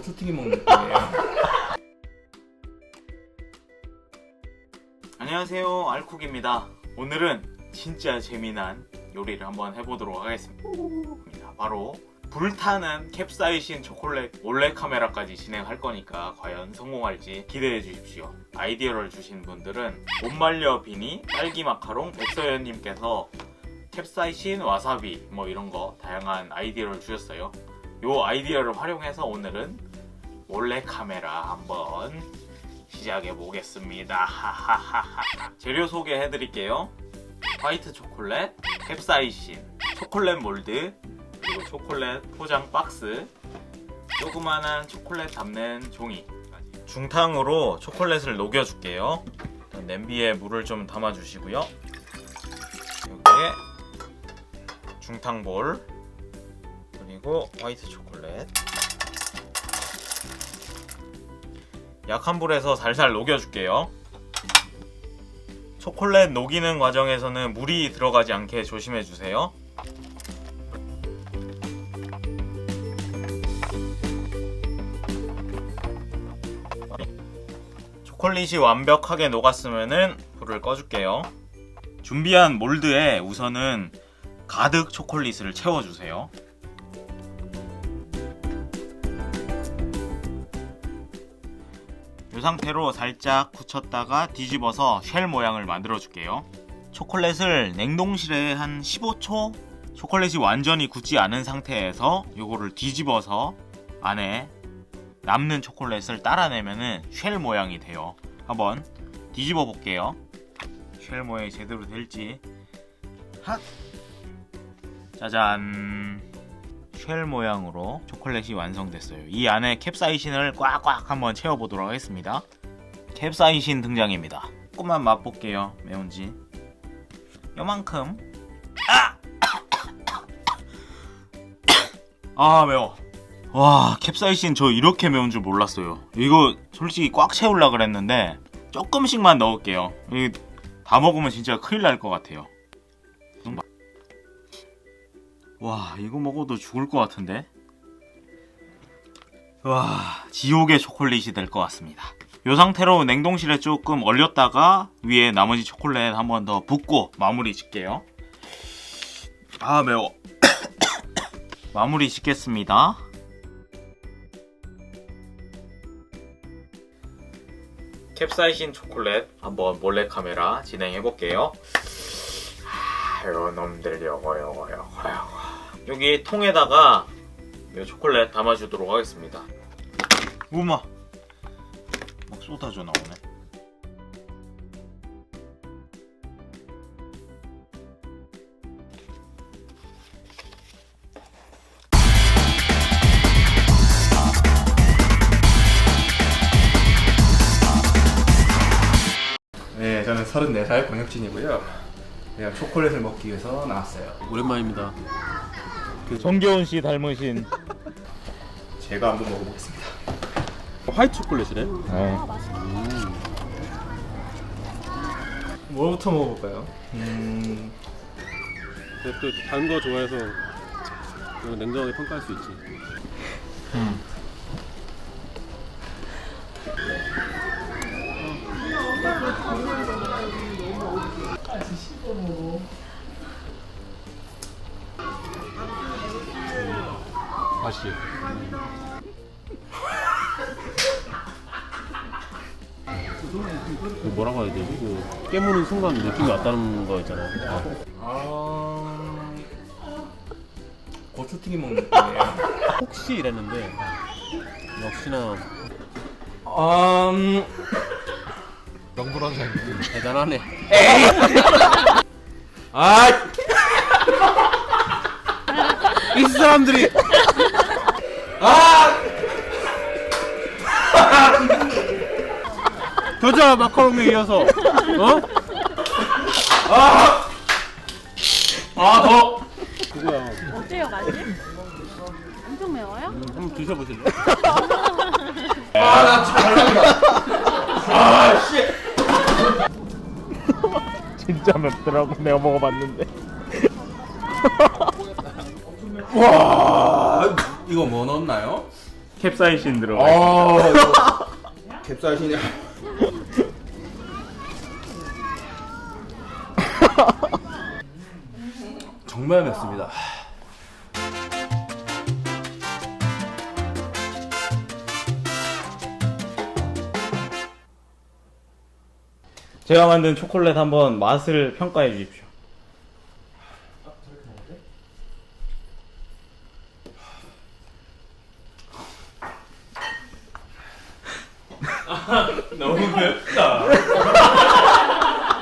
고추튀김 먹는 느낌이에요. 안녕하세요 알콕입니다. 오늘은 진짜 재미난 요리를 한번 해보도록 하겠습니다. 바로 불타는 캡사이신 초콜릿 몰래카메라까지 진행할 거니까 과연 성공할지 기대해 주십시오. 아이디어를 주신 분들은 못말려 비니 딸기 마카롱 백서연님께서 캡사이신 와사비 뭐 이런 거 다양한 아이디어를 주셨어요. 요 아이디어를 활용해서 오늘은 몰래 카메라 한번 시작해 보겠습니다. 재료 소개해 드릴게요. 화이트 초콜릿, 캡사이신, 초콜릿 몰드, 그리고 초콜릿 포장 박스, 조그만한 초콜릿 담는 종이. 중탕으로 초콜릿을 녹여 줄게요. 냄비에 물을 좀 담아 주시고요. 여기에 중탕볼 그리고 화이트 초콜릿 약한 불에서 살살 녹여줄게요. 초콜릿 녹이는 과정에서는 물이 들어가지 않게 조심해주세요. 초콜릿이 완벽하게 녹았으면 불을 꺼줄게요. 준비한 몰드에 우선은 가득 초콜릿을 채워주세요. 이 상태로 살짝 굳혔다가 뒤집어서 쉘 모양을 만들어 줄게요. 초콜릿을 냉동실에 한 15초 초콜릿이 완전히 굳지 않은 상태에서 이거를 뒤집어서 안에 남는 초콜릿을 따라내면은 쉘 모양이 돼요. 한번 뒤집어 볼게요. 쉘 모양이 제대로 될지. 핫! 짜잔. 쉘 모양으로 초콜릿이 완성됐어요. 이 안에 캡사이신을 꽉꽉 한번 채워보도록 하겠습니다. 캡사이신 등장입니다. 조금만 맛볼게요. 매운지. 요만큼. 아! 아 매워. 와 캡사이신 저 이렇게 매운 줄 몰랐어요. 이거 솔직히 꽉 채우려 그랬는데 조금씩만 넣을게요. 이다 먹으면 진짜 큰일 날 것 같아요. 와 이거 먹어도 죽을 것 같은데? 와 지옥의 초콜릿이 될 것 같습니다. 이 상태로 냉동실에 조금 얼렸다가 위에 나머지 초콜릿 한 번 더 붓고 마무리 짓게요. 아 매워. 마무리 짓겠습니다. 캡사이신 초콜릿 한번 몰래카메라 진행해 볼게요. 아유 놈들 요거 요거 요거 요거 여기 통에다가 이 초콜릿 담아주도록 하겠습니다 우마 막 쏟아져 나오네 네, 저는 34살 권혁진이고요. 그냥 초콜릿을 먹기 위해서 나왔어요. 오랜만입니다. 정겨운 씨 닮으신 제가 한번 먹어보겠습니다. 화이트 초콜릿이래? 뭐부터 먹어볼까요? 음, 근데 또 단 거 좋아해서 이거 냉정하게 평가할 수 있지. 맛이. 그 뭐라고 해야 되지? 그 깨무는 순간 느낌이 왔다는 거 있잖아. 아, 고추튀김 먹는 느낌이에요. 혹시 이랬는데 역시나 음, 대단하네. 아, 이 사람들이 아, 겨자 마카롱에 이어서 어? 아, 아, 더. 그거야. 어때요 맛이? 엄청 매워요? 한번 드셔보실래요? 아, 나 잘난다. 아, 씨. 진짜 맵더라고 내가 먹어봤는데 와, 이거 뭐 넣었나요? 캡사이신 들어가 아, 이거 캡사이신이 정말 맵습니다. 제가 만든 초콜릿 한번 맛을 평가해 주십시오. 너무 맵다.